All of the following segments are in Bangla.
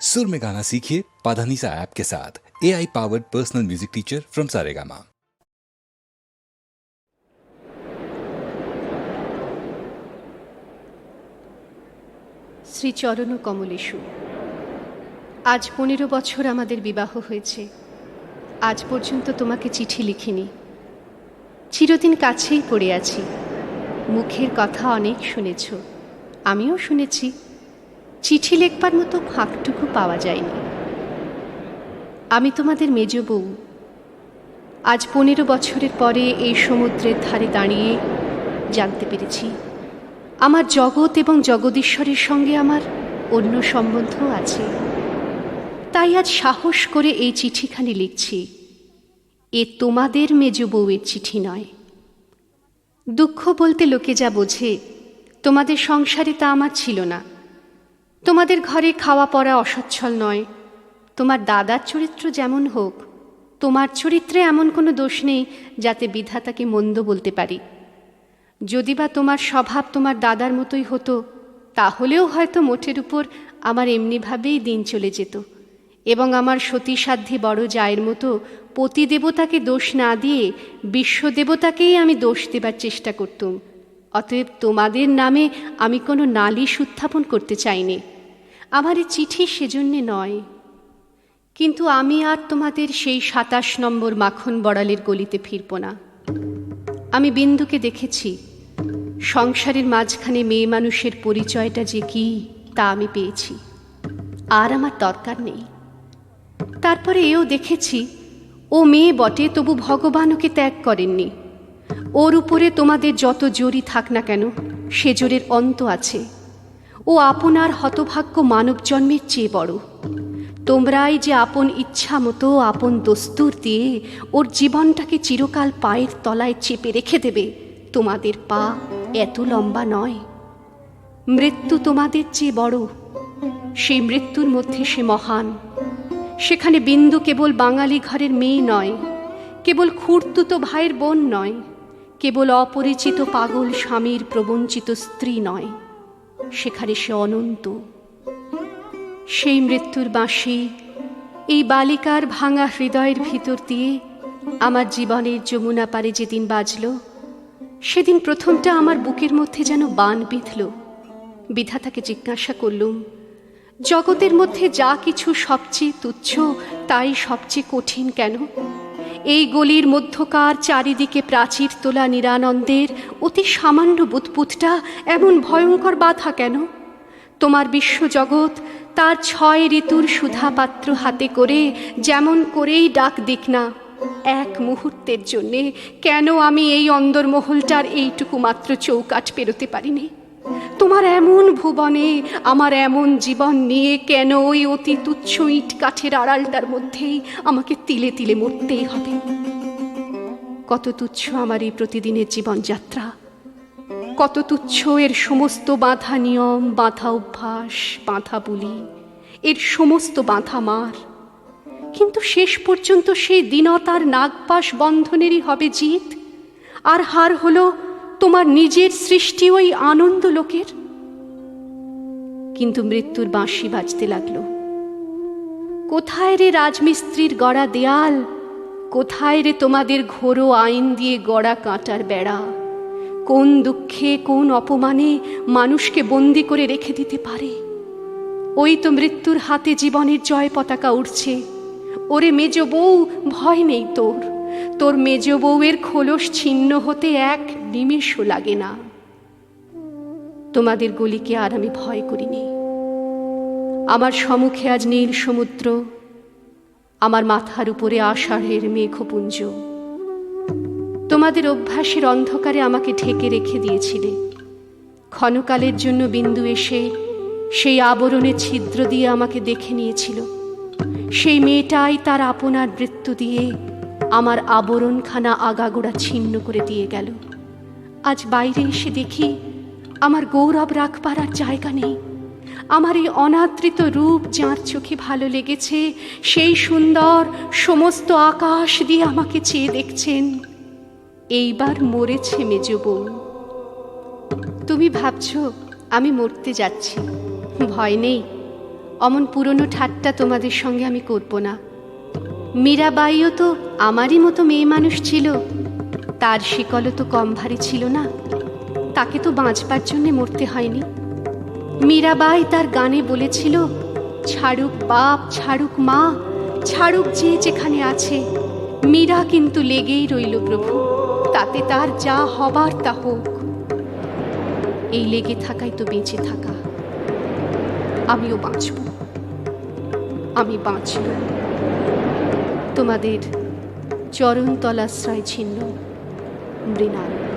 सुर में गाना सीखिए पाधानीसा ऐप के साथ A I powered personal music teacher from Saregama শ্রীচরণ কমলেশু আজ পনেরো বছর আমাদের বিবাহ হয়েছে আজ পর্যন্ত তোমাকে চিঠি লিখিনি চিরদিন কাছেই পড়ে আছি মুখের কথা অনেক শুনেছ আমিও শুনেছি চিঠি লেখবার মতো ফাঁকটুকু পাওয়া যায়নি। আমি তোমাদের মেজ বউ। আজ পনেরো বছরের পরে এই সমুদ্রের ধারে দাঁড়িয়ে জানতে পেরেছি, আমার জগৎ এবং জগদীশ্বরের সঙ্গে আমার অন্য সম্বন্ধও আছে। তাই আজ সাহস করে এই চিঠিখানি লিখছি। এ তোমাদের মেজ বউয়ের চিঠি নয়। দুঃখ বলতে লোকে যা বোঝে, তোমাদের সংসারে তা আমার ছিল না। তোমাদের ঘরে খাওয়া পড়া অসচ্ছল নয়। তোমার দাদার চরিত্র যেমন হোক, তোমার চরিত্রে এমন কোনো দোষ নেই যাতে বিধাতাকে মন্দ বলতে পারি। যদি বা তোমার স্বভাব তোমার দাদার মতোই হতো, তাহলেও হয়তো মোটের উপর আমার এমনিভাবেই দিন চলে যেত এবং আমার সতীসাধ্যী বড় জায়ের মতো পতি দেবতাকে দোষ না দিয়ে বিশ্বদেবতাকেই আমি দোষ দেবার চেষ্টা করতুম, অতএব তোমাদের নামে আমি কোনো নালিশ উত্থাপন করতে চাইনি। আমার চিঠি সেজন্যে নয়। কিন্তু আমি আর তোমাদের সেই সাতাশ নম্বর মাখন বড়ালের গলিতে ফিরব না। আমি বিন্দুকে দেখেছি। সংসারের মাঝখানে মেয়ে মানুষের পরিচয়টা যে কি, তা আমি পেয়েছি। আর আমার দরকার নেই। তারপরে এও দেখেছি, ও মেয়ে বটে, তবু ভগবান ওকে ত্যাগ করেননি। ওর উপরে তোমাদের যত জোরই থাক না কেন, সে জোরের অন্ত আছে। ও আপনার হতভাগ্য মানব জন্মের চেয়ে বড়। তোমরাই যে আপন ইচ্ছা মতো আপন দস্তুর দিয়ে ওর জীবনটাকে চিরকাল পায়ের তলায় চেপে রেখে দেবে, তোমাদের পা এত লম্বা নয়। মৃত্যু তোমাদের চেয়ে বড়। সেই মৃত্যুর মধ্যে সে মহান। সেখানে বিন্দু কেবল বাঙালি ঘরের মেয়ে নয়, কেবল খুঁড়তুতো ভাইয়ের বোন নয়, কেবল অপরিচিত পাগল স্বামীর প্রবঞ্চিত স্ত্রী নয়। সেখানে সে অনন্ত। সেই মৃত্যুর বাঁশি, এই বালিকার ভাঙা হৃদয়ের ভিতর দিয়ে আমার জীবনের যমুনা পারে যেদিন বাজল, সেদিন প্রথমটা আমার বুকের মধ্যে যেন বান বিঁধল। বিধাতাকে জিজ্ঞাসা করলুম, জগতের মধ্যে যা কিছু সবচেয়ে তুচ্ছ, তাই সবচেয়ে কঠিন কেন? এই গলির মধ্যকার চারিদিকে প্রাচীর তোলা নিরানন্দের অতি সামান্য বুৎপুতটা এমন ভয়ঙ্কর বাধা কেন? তোমার বিশ্বজগৎ তার ছয় ঋতুর সুধাপাত্র হাতে করে যেমন করেই ডাক দিক না, এক মুহূর্তের জন্যে কেন আমি এই অন্দরমহলটার এইটুকু মাত্র চৌকাঠ পেরোতে পারিনি? তোমার এমন ভুবনে, আমার এমন জীবন নিয়ে কেন ওই অতি তুচ্ছ ইট কাঠের আড়ালটার মধ্যেই আমাকে তিলে তিলে মরতেই হবে? কত তুচ্ছ আমার এই প্রতিদিনের জীবনযাত্রা? কত তুচ্ছ এর সমস্ত বাঁধা নিয়ম, বাঁধা অভ্যাস, বাঁধা বলি, এর সমস্ত বাঁধা মার। কিন্তু শেষ পর্যন্ত সেই দিনতার নাগপাশ বন্ধনেরই হবে জিত। আর হার হলো তোমার নিজের সৃষ্টি ওই আনন্দ লোকের? কিন্তু মৃত্যুর বাঁশি বাজতে লাগল। কোথায় রে রাজমিস্ত্রির গড়া দেয়াল? কোথায় রে তোমাদের ঘোরো আইন দিয়ে গড়া কাঁটার বেড়া? কোন দুঃখে, কোন অপমানে মানুষকে বন্দি করে রেখে দিতে পারে? ওই তো মৃত্যুর হাতে জীবনের জয় পতাকা উঠছে ওরে মেজ বউ, ভয় নেই তোর। তোর মেজ বউয়ের খোলস ছিন্ন হতে এক নিমেষও লাগে না। তোমাদের গলিকে আর আমি ভয় করিনি। আমার সম্মুখে আজ নীল সমুদ্র, আমার মাথার উপরে আষাঢ়ের মেঘপুঞ্জ। তোমাদের অভ্যাসের অন্ধকারে আমাকে ঢেকে রেখে দিয়েছিলে। ক্ষণকালের জন্য বিন্দু এসে সেই আবরণের ছিদ্র দিয়ে আমাকে দেখে নিয়েছিল। সেই মেয়েটাই তার আপনার মৃত্যু দিয়ে আমার আবরণখানা আগাগোড়া ছিন্ন করে দিয়ে গেল। আজ বাইরে এসে দেখি আমার গৌরব রাখবার আর জায়গা নেই। আমার এই অনাদৃত রূপ যাঁর চোখে ভালো লেগেছে, সেই সুন্দর সমস্ত আকাশ দিয়ে আমাকে চেয়ে দেখছেন। এইবার মরেছে মেজ বউ তুমি ভাবছ আমি মরতে যাচ্ছি। ভয় নেই। অমন পুরনো ঠাট্টা তোমাদের সঙ্গে আমি করব না। মীরাবাইও তো আমারই মতো মেয়ে মানুষ ছিল। তার শিকলও তো কম ভারী ছিল না। তাকে তো বাঁচবার জন্যে মরতে হয়নি। মীরাবাই তার গানে বলেছিল, ছাড়ুক বাপ, ছাড়ুক মা, ছাড়ুক যে যেখানে আছে। মীরা কিন্তু লেগেই রইল প্রভু, তাতে তার যা হবার তা হোক। এই লেগে থাকাই তো বেঁচে থাকা। আমিও বাঁচব। আমি বাঁচব। তোমাদের চরণতলাশ্রয় ছিন্ন মৃণাল।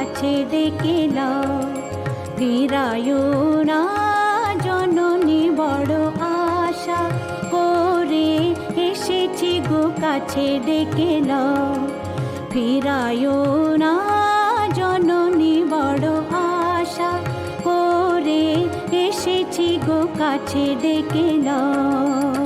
কাছে ডেকে নাও ফিরায় না জননী বড় আশা করে এসেছি গো কাছে ডেকে নাও ফিরায় না জননী বড় আশা করে এসেছি গো কাছে ডেকে নাও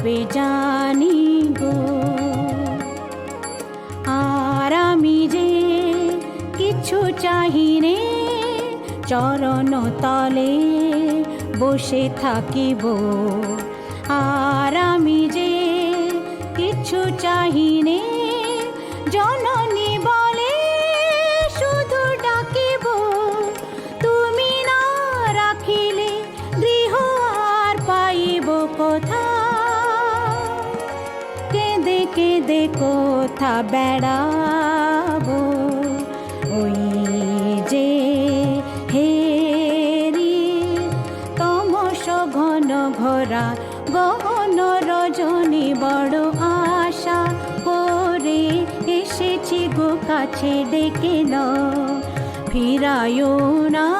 রাখিবে জানি গো আর আমি যে কিছু চাহিনে চরণ তলে বসে থাকিব। আর আমি যে কিছু চাহিনে কেঁদে কেঁদে কোথা বেড়াবো। ওই যে হেরি তমস ঘন ঘোরা গহন রজনী বড় আশা করে এসেছি গো কাছে ডেকে ন ফিরায় না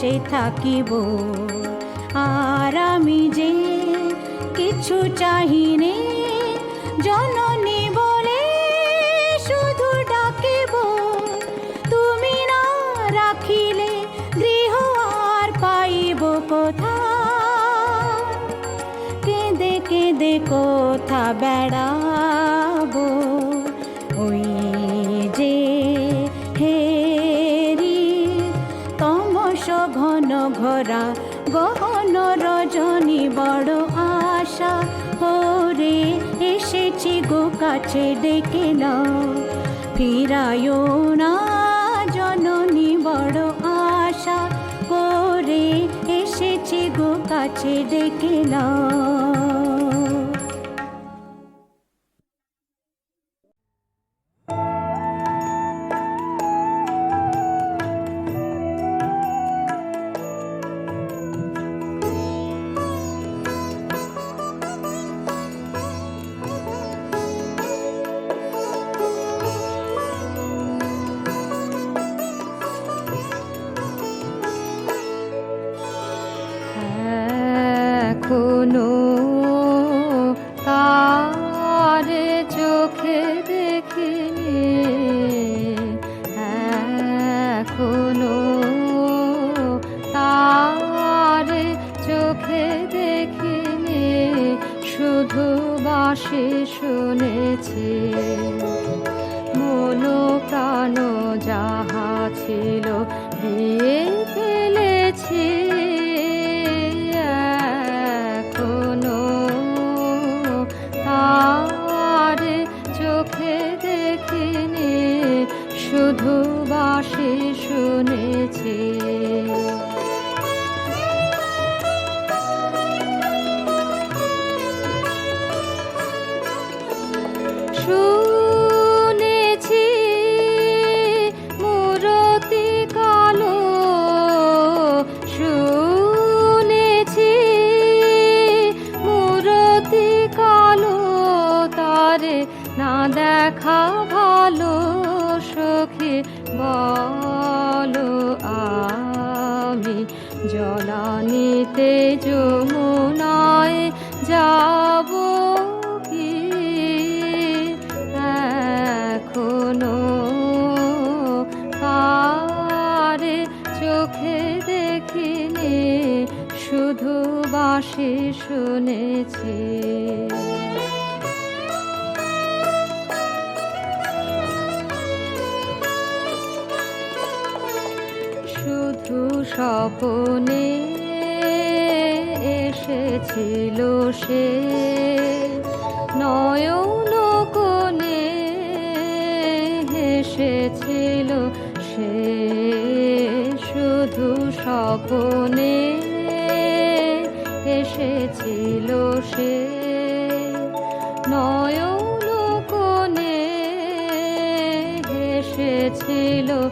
পাশে থাকিব। আর আমি যে কিছু চাহিনে, জননী বলে শুধু ডাকিব। তুমি না রাখিলে গৃহ আর পাইব কোথা কেঁদে কেঁদে কোথা বেড়া কাছে ডেকে নাও। ফিরায়ও না জননী বড় আশা করে এসেছি গো কাছে ডেকে নাও। ভাষে শুনেছি মন প্রাণ যাহা ছিল দিয়ে ফেলেছি। স্বপনে এসেছিল সে। নয়ন কোনে এসেছিল সে। শুধু স্বপনে এসেছিল সে। নয়ন কোণে হেসেছিল